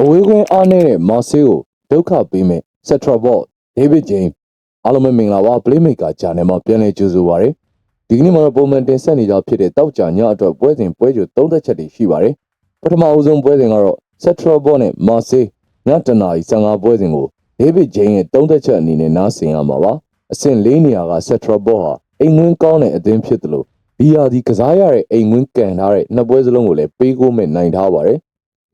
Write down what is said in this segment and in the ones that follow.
အဝေးကွင်းအားနေတဲ့မာဆေးကိုဒုက္ခပေးမဲ့ဆက်ထရာဘော့ဒေးဗစ်ဂျိမ်းအားလုံးပဲမင်္ဂလာပါပလေးမိတ်ကာဂျာနယ်မှာပြန်လည်ကြိုဆိုပါရစေဒီကနေ့မှာတော့ပုံမှန်တင်ဆက်နေကြဖြစ်တဲ့တောက်ကြညအတွက်ပွဲစဉ်ပွဲကြိုသုံးသက်ချက်တွေရှိပါတယ်ပထမအဦးဆုံးပွဲစဉ်ကတော့ဆက်ထရာဘော့နဲ့မာဆေးညတနာရီ15ပွဲစဉ်ကိုဒေးဗစ်ဂျိမ်းရဲ့သုံးသက်ချက်အနေနဲ့နားဆင်ရမှာပါအဆင့်၄နေရာကဆက်ထရာဘော့ဟာအိမ်ငွင်းကောင်းတဲ့အသင်းဖြစ်တယ်လို့ဘီယာဒီကစားရတဲ့အိမ်ငွင်းကန်ထားတဲ့နှစ်ပွဲစလုံးကိုလည်းပေးကိုမဲ့နိုင်ထားပါတယ်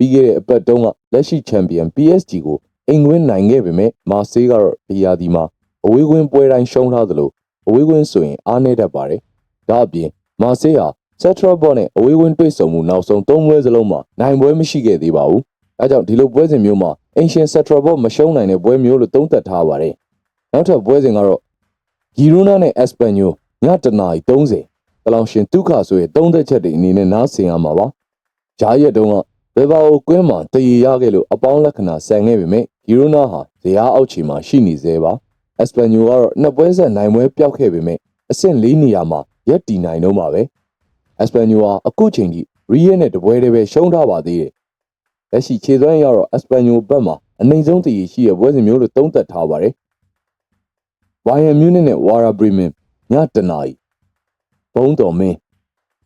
ပြီးခဲ့တဲ့အပတ်တုန်းကလက်ရှိချန်ပီယံ PSG ကိုအင်္ဂဝင်းနိုင်ခဲ့ပေမဲ့မာဆေးကတော့ဒီယာဒီမှာအဝေးကွင်းပွဲတိုင်းရှုံးထားသလိုအဝေးကွင်းဆိုရင်အားနည်းတတ်ပါတယ်။ဒါအပြင်မာဆေးဟာဆက်ထရဘော့နဲ့အဝေးကွင်းတွေ့ဆုံမှုနောက်ဆုံး၃ပွဲစလုံးမှာနိုင်ပွဲမရှိခဲ့သေးပါဘူး။အဲကြောင့်ဒီလိုပွဲစဉ်မျိုးမှာအင်ရှင်ဆက်ထရဘော့မရှုံးနိုင်တဲ့ပွဲမျိုးလို့သုံးသပ်ထားပါတယ်။နောက်ထပ်ပွဲစဉ်ကတော့ဂီရိုနာနဲ့အက်စပန်ညိုညတနာရီ30ကလောင်ရှင်ဒုက္ခဆိုရဲ့သုံးသက်ချက်တွေအနေနဲ့နားဆင်ရမှာပါ။ဂျားရက်တုန်းက ဘယ်ပါကိုကွင်းမှာတည်ရခဲ့လို့အပေါင်းလက္ခဏာဆန်ခဲ့ပေမဲ့ဂီရိုနာဟာဇရာအောက်ခြေမှာရှိနေသေးပါအက်စပန်ညိုကတော့နှစ်ပွဲဆက်နိုင်ပွဲပျောက်ခဲ့ပေမဲ့အဆင့်၄နေရာမှာရက်တီနိုင်တော့မှာပဲအက်စပန်ညိုဟာအခုချိန်ထိရီးရဲနဲ့တပွဲတည်းပဲရှုံးထားပါသေးတယ်လက်ရှိခြေသွမ်းရတော့အက်စပန်ညိုဘက်မှာအနိုင်ဆုံးတည်ရှိတဲ့ပွဲစဉ်မျိုးလို့သုံးသပ်ထားပါတယ်ဘိုင်ယန်မြူးနစ်နဲ့ဝါရာဘရီမင်ညတနာရီဘုံတော်မင်း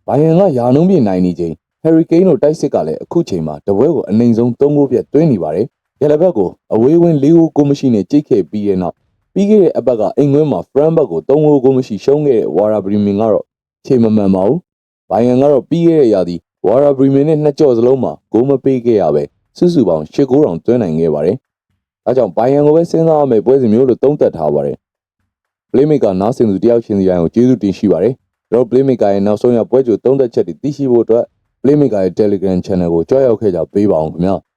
ဘိုင်ယန်ကယာနှုံးပြနိုင်နေချိန် ဟယ်ရီကိန်းတို့တိုက်စစ်ကလည်းအခုချိန်မှာတပွဲကိုအနိုင်ဆုံး၃ဂိုးပြတ်သွင်းနေပါတယ်။ရလဘက်ကိုအဝေးဝင်း၄ဂိုးကိုမရှိနဲ့ကြိတ်ခဲ့ပြီးတဲ့နောက်ပြီးခဲ့တဲ့အပတ်ကအင်္ဂွင်းမှာဖရန်ဘက်ကို၃ဂိုးကိုမရှိရှုံးခဲ့တဲ့ဝါရာဘရီမင်ကတော့ချိန်မမှန်ပါဘူး။ဘိုင်ယန်ကတော့ပြီးခဲ့တဲ့ရာသီဝါရာဘရီမင်နဲ့နှစ်ကြော့စလုံးမှာဂိုးမပေးခဲ့ရပဲစုစုပေါင်း၈ဂိုးတောင်သွင်းနိုင်ခဲ့ပါတယ်။ဒါကြောင့်ဘိုင်ယန်ကိုပဲစဉ်းစားရမယ့်ပွဲစဉ်မျိုးလို့သုံးသပ်ထားပါတယ်။ Playmaker နားဆင်သူတယောက်ချင်းစီတိုင်းကိုကျေးဇူးတင်ရှိပါတယ်။ကျွန်တော် Playmaker ရဲ့နောက်ဆုံးရပွဲကြိုသုံးသက်ချက်တွေသိရှိဖို့အတွက် Playmaker ရဲ့ Telegram Channel ကိုကြွားရောက်ခဲ့ကြပေးပါအောင်ခင်ဗျာ။